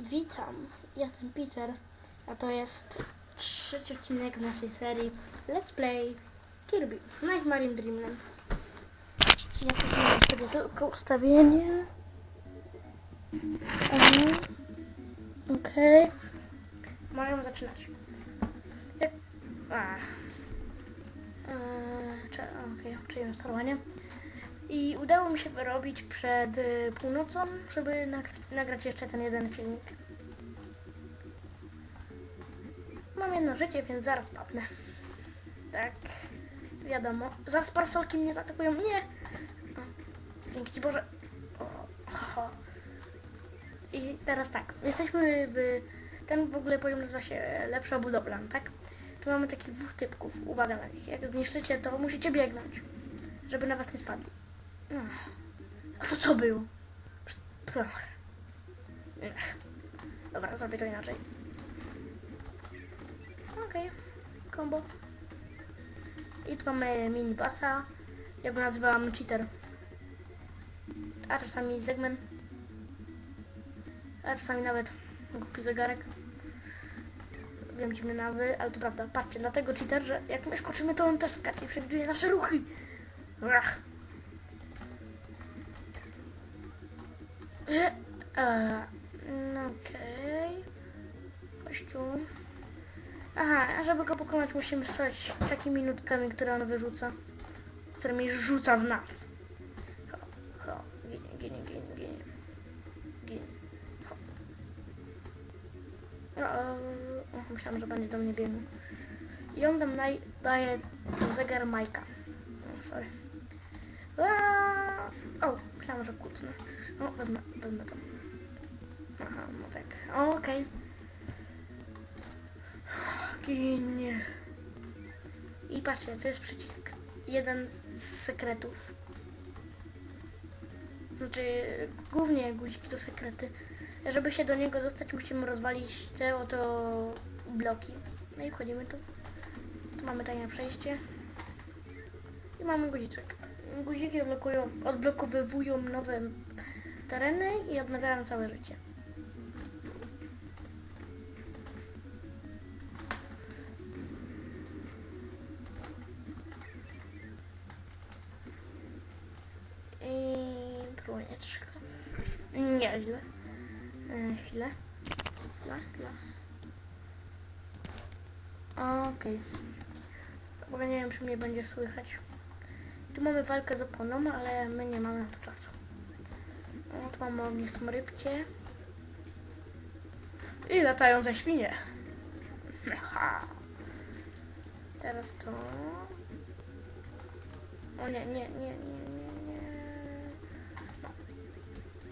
Witam, jestem Peter, a to jest trzeci odcinek naszej serii Let's Play Kirby Nightmare Dreamland. Ja poznałem sobie tylko ustawienie. Okej. Możemy zaczynać. Jak... Eee, Okej, przyjąłem sterowanie. I udało mi się wyrobić przed y, północą, żeby nag- nagrać jeszcze ten jeden filmik. Mam jedno życie, więc zaraz padnę. Tak, wiadomo. Zaraz parasolki mnie zaatakują. Nie! Dzięki Ci Boże. I teraz tak, jesteśmy w... Ten w ogóle poziom nazywa się Lepsza Budowla, tak? Tu mamy takich dwóch typków. Uwaga na nich. Jak zniszczycie, to musicie biegnąć, żeby na Was nie spadli. A to co. Ech. Dobra, zrobię to inaczej. Okej, combo. I tu mamy mini basa. Ja go nazywam cheater. A czasami segment. A czasami nawet głupi zegarek. Wiem dziwne nazwy, ale to prawda. Patrzcie, dlatego cheater, że jak my skoczymy, to on też skacze i przewiduje nasze ruchy. Ach. E, e, no okej. Chodź tu. Aha, żeby go pokonać musimy stać takimi nutkami, które on wyrzuca. Którymi rzuca w nas. Ho, ho, ginie, ginie, ginie, ginie. Ginie. Ho. No, o, myślałam, że będzie do mnie biegł. I on tam daje zegar Majka. O, sorry. Aaa! O, myślałam, że kucnę. O, wezmę, wezmę to. Aha, no tak. Okej. Ginie. I patrzcie, to jest przycisk. Jeden z sekretów. Znaczy, głównie guzik do sekrety. Żeby się do niego dostać, musimy rozwalić te oto bloki. No i wchodzimy tu. Tu mamy tajne przejście. I mamy guziczek. Guziki odblokują, odblokowywują nowe tereny i odnawiają całe życie. I trójeczka. Nieźle. E, chwilę. Okej. W ogóle nie wiem, czy mnie będzie słychać. Tu mamy walkę z oponą, ale my nie mamy na to czasu. O, tu mamy ognistą rybcie. I latające świnie. Teraz to... O nie, nie, nie, nie, nie, nie. No.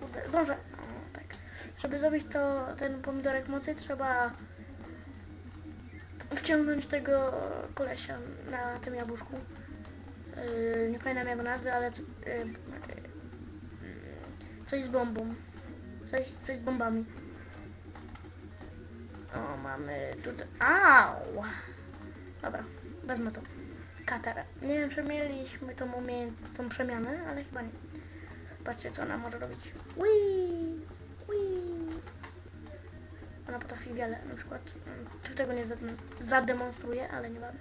Kurde, zdążę. O, tak. Żeby zrobić to, ten pomidorek mocy, trzeba wciągnąć tego kolesia na tym jabłuszku. Yy, nie pamiętam jego nazwy, ale yy, yy, coś z bombą. Coś, coś z bombami. O, mamy tutaj... Au! Dobra, wezmę to. Katarę. Nie wiem, czy mieliśmy tą, tą przemianę, ale chyba nie. Patrzcie, co ona może robić. Wii! Wii! Ona potrafi wiele, na przykład. mm, Tu tego nie zadem- zademonstruję, ale nie ważne.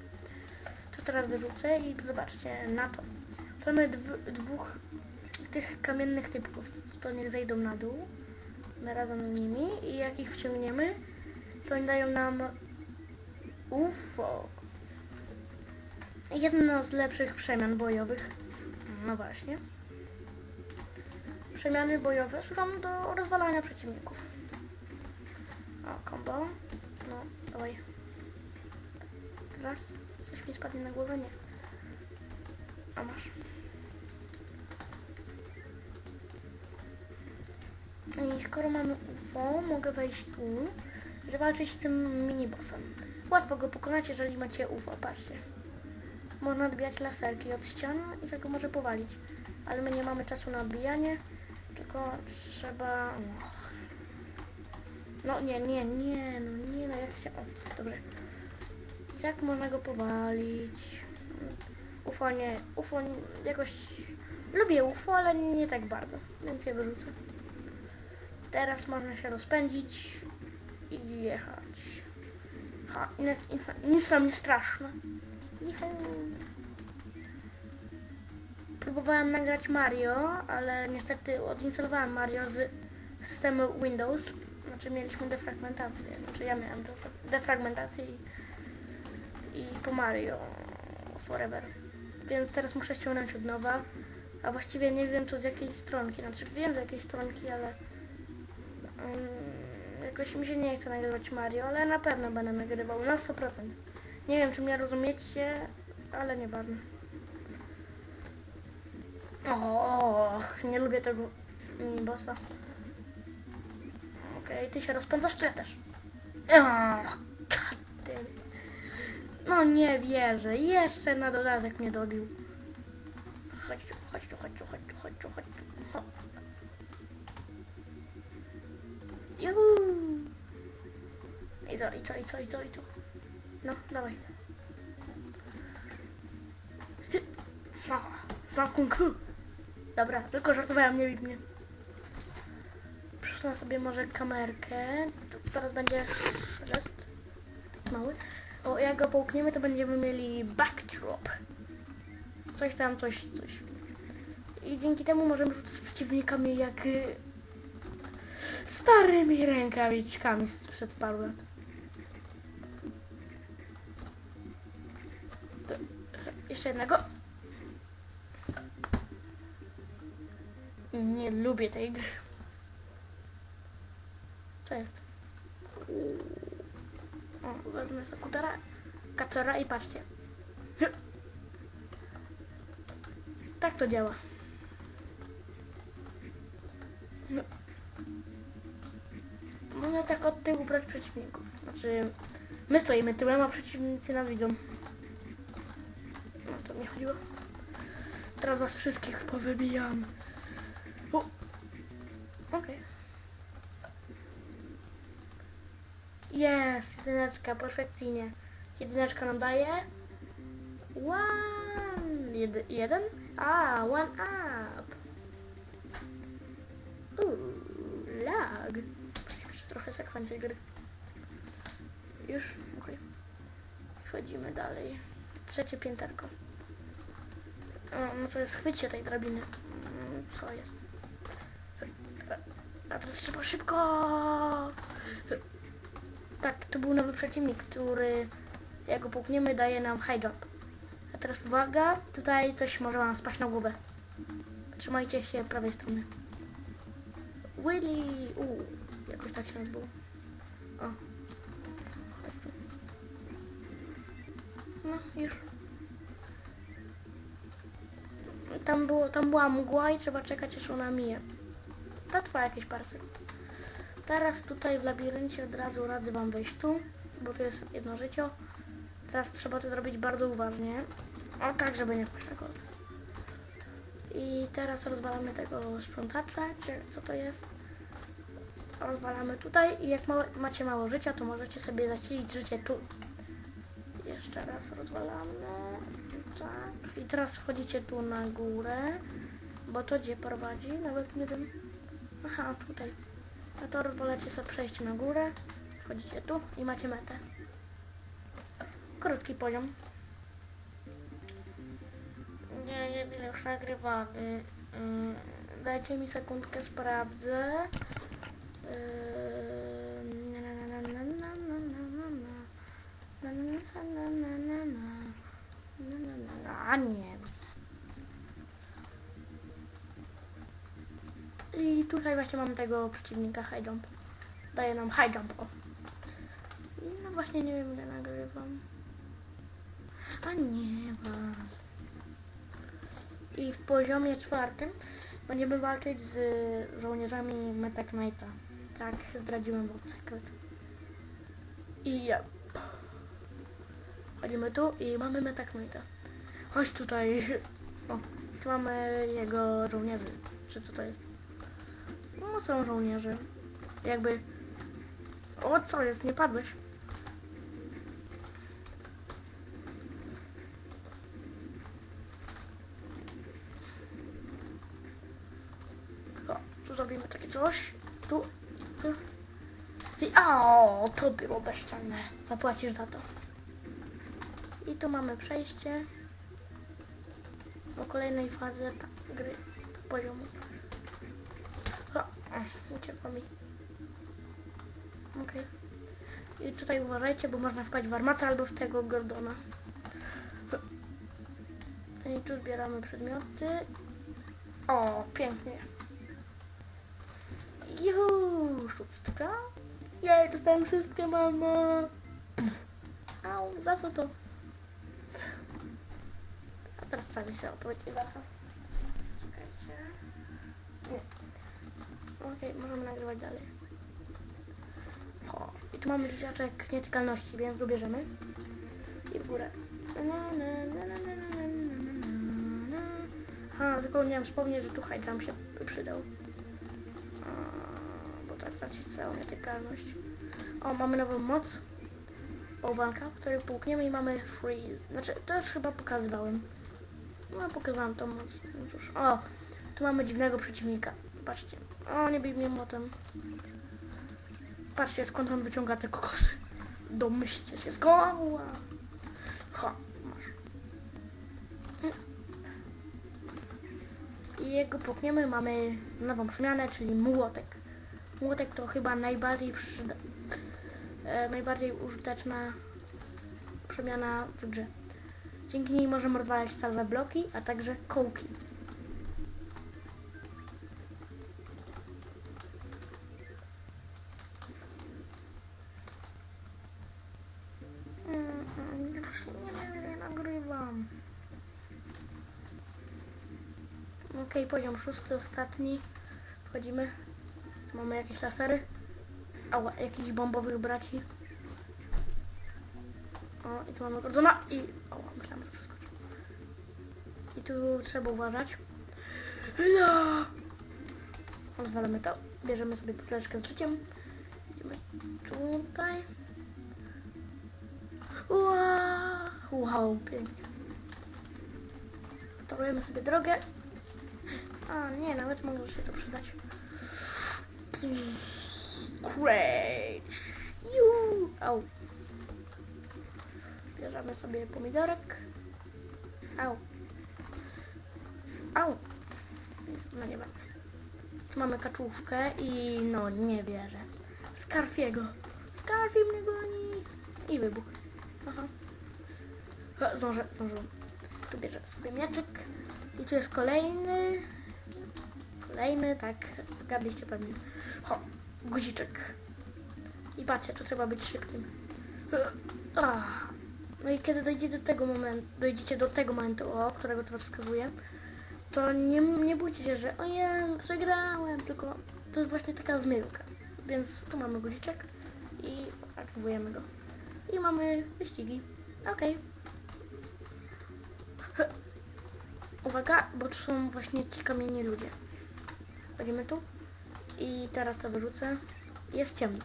Teraz wyrzucę i zobaczcie na to. To mamy dw- dwóch tych kamiennych typków. To niech zejdą na dół. My razem z nimi i jak ich wciągniemy, to oni dają nam UFO. Jedno z lepszych przemian bojowych. No właśnie. Przemiany bojowe służą do rozwalania przeciwników. O, combo. No, dawaj. Teraz coś mi spadnie na głowę, nie. A masz. I skoro mamy UFO, mogę wejść tu i zawalczyć z tym minibossem. Łatwo go pokonać, jeżeli macie UFO, patrzcie. Można odbijać laserki od ścian i tego może powalić. Ale my nie mamy czasu na odbijanie, tylko trzeba... No nie, nie, nie, no nie, no jak się... O, dobrze. Jak można go powalić? UFO nie, UFO jakoś... Lubię UFO, ale nie tak bardzo, więc je wyrzucę. Teraz można się rozpędzić i jechać. Ha, nic, nam nie straszne. Juhu. Próbowałem nagrać Mario, ale niestety odinstalowałem Mario z systemu Windows. Znaczy mieliśmy defragmentację. Znaczy ja miałem defra- defragmentację i, i po Mario Forever. Więc teraz muszę ściągnąć od nowa. A właściwie nie wiem co z jakiej stronki. Znaczy wiem z jakiej stronki, ale mm, jakoś mi się nie chce nagrywać Mario, ale na pewno będę nagrywał na 100%. Nie wiem czy mnie rozumiecie, ale nie bardzo. Och, nie lubię tego minibossa. Okej, ty się rozpędzasz, to ja też. Och, goddammit. No nie wierzę, jeszcze na dodatek mnie dobił. Chodź tu, chodź tu, chodź tu, chodź tu, chodź tu, chodź tu. Juhu. I co, i co, i co, i co, i co? No, dawaj. No, znam kung fu. Dobra, tylko żartowałem, nie bij mnie. Przesunę sobie może kamerkę. To zaraz będzie rest. Mały. O, jak go połkniemy, to będziemy mieli backdrop. Coś tam, coś, coś. I dzięki temu możemy rzucać przeciwnikami jak y, starymi rękawiczkami sprzed paru lat. To, jeszcze jednego. Nie lubię tej gry. Co jest? O, wezmę sobie kutera, katera i patrzcie. Tak to działa. Można tak od tyłu brać przeciwników. Znaczy, my stoimy tyłem, a przeciwnicy nas widzą. No to nie chodziło. Teraz was wszystkich powybijam. O. Okej. Jest, jedyneczka, perfekcyjnie. Jedyneczka nam daje. One. Jed, jeden? A, one up. Uuu, lag. Trochę sekwencję gry. Już? Okej. Wchodzimy dalej. Trzecie pięterko. No to jest chwycie tej drabiny. Mm, Co jest? A teraz trzeba szybko! Tak, to był nowy przeciwnik, który jak go pukniemy daje nam high jump. A teraz uwaga, tutaj coś może wam spaść na głowę. Trzymajcie się prawej strony. Willy! Uuu, jakoś tak się nazywało. O. No, już. Tam, było, tam była mgła i trzeba czekać aż ona mije. To trwa jakieś parę sekund. Teraz tutaj w labiryncie od razu radzę wam wejść tu, bo tu jest jedno życie. Teraz trzeba to zrobić bardzo uważnie. O tak, żeby nie wpaść na kolce. I teraz rozwalamy tego sprzątacza, czy co to jest. Rozwalamy tutaj i jak macie mało życia, to możecie sobie zasilić życie tu. Jeszcze raz rozwalamy. Tak. I teraz wchodzicie tu na górę, bo to gdzie prowadzi? Nawet nie wiem. Aha, tutaj. A to rozwalacie sobie przejście na górę, wchodzicie tu i macie metę. Krótki poziom. Nie ile już nagrywamy. Yy, dajcie mi sekundkę, sprawdzę. Tego przeciwnika high jump. Daje nam high jump. O. No właśnie nie wiem ile nagrywam. A nie was. I w poziomie czwartym będziemy walczyć z żołnierzami Meta Knighta. Tak, zdradziłem wam sekret. I ja. Chodzimy tu i mamy Meta Knighta. Chodź tutaj. O, tu mamy jego żołnierzy. Czy co to jest? No są żołnierze. Jakby... O, co jest? Nie padłeś? O, tu zrobimy takie coś. Tu. I, o, to było bezczelne. Zapłacisz za to. I tu mamy przejście do kolejnej fazy gry poziomu. O, o, uciekło mi. Okej. I tutaj uważajcie, bo można wpaść w armatę albo w tego Gordona. I tu zbieramy przedmioty. O, pięknie. Juuu, szóstka. Jej, dostałem wszystkie, mama. Au, za co to? A teraz sami sobie opowiedzcie za co. Okej, okay, możemy nagrywać dalej. O, i tu mamy liczniaczek nietykalności, więc go bierzemy. I w górę. Ha, zapomniałem wspomnieć, że tu high się przydał. A, bo tak traci całą nietykalność. O, mamy nową moc. Ołwanka, który płukniemy i mamy freeze. Znaczy, to już chyba pokazywałem. No, pokazywałem to moc. No cóż, o, tu mamy dziwnego przeciwnika. Patrzcie. O, nie bij mnie młotem. Patrzcie, skąd on wyciąga te kokosy. Domyślcie się, skąd? Ha, masz. I jego pukniemy, mamy nową przemianę, czyli młotek. Młotek to chyba najbardziej przyda... e, najbardziej użyteczna przemiana w grze. Dzięki niej możemy rozwalać stalowe bloki, a także kołki. Mm, mm, już nie, nie nagrywam. Okej, poziom szósty, ostatni. Wchodzimy. Tu mamy jakieś lasery. Ała, jakichś bombowych braci. O, i tu mamy Gordona i... Ała, myślałam, że przeskoczył. I tu trzeba uważać. Ja! Rozwalamy to. Bierzemy sobie buteleczkę z życiem. Idziemy tutaj. Wow, wow pięknie. Torujemy sobie drogę. A nie, nawet może się to przydać. Great. Ju. Au. Bierzemy sobie pomidorek. Au. Au. No nie będę. Tu mamy kaczuszkę i no nie wierzę. Skarfiego. Skarfi mnie goni. I wybuch. Aha. Ha, Zdążę. Tu bierze sobie mieczyk. I tu jest kolejny. Kolejny, tak, zgadliście pewnie. Ho, guziczek. I patrzcie, tu trzeba być szybkim. Ah. No i kiedy dojdziecie do tego momentu, dojdziecie do tego momentu, o, którego teraz wskazuję, to nie, nie bójcie się, że ojej, przegrałem, tylko to jest właśnie taka zmyłka. Więc tu mamy guziczek i aktywujemy go. I mamy wyścigi. Okej. Uwaga, bo tu są właśnie ci kamieni ludzie. Wchodzimy tu i teraz to wyrzucę. Jest ciemno.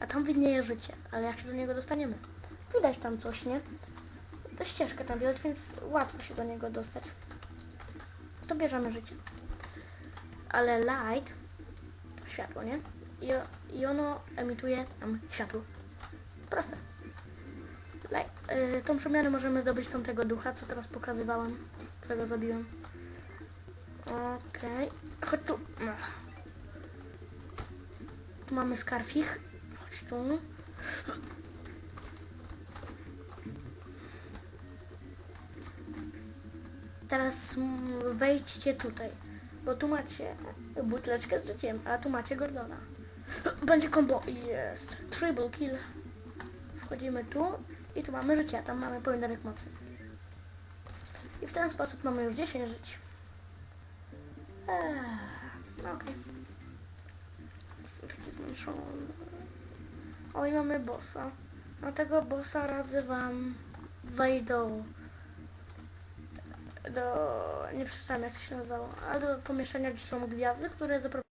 A tam widnieje życie, ale jak się do niego dostaniemy? Widać tam coś, nie? To ścieżka tam widać, więc łatwo się do niego dostać. To bierzemy życie. Ale light to światło, nie? I, i ono emituje nam światło. Proste. Light. Y, tą przemianę możemy zdobyć tą tego ducha, co teraz pokazywałam, którego zabiłem. Okej. Chodź tu. Ach. Tu mamy skarfich. Chodź tu. Teraz wejdźcie tutaj, bo tu macie buteleczkę z życiem, a tu macie Gordona. Będzie combo. Jest. Triple kill. Wchodzimy tu i tu mamy życie, tam mamy pomidorek mocy. I w ten sposób mamy już 10 żyć. Okej. Jestem taki zmęczony. O, i mamy bossa. No tego bossa radzę wam wejść do... do... nie przeczytałem jak to się nazywało, ale do pomieszczenia, gdzie są gwiazdy, które zaproponują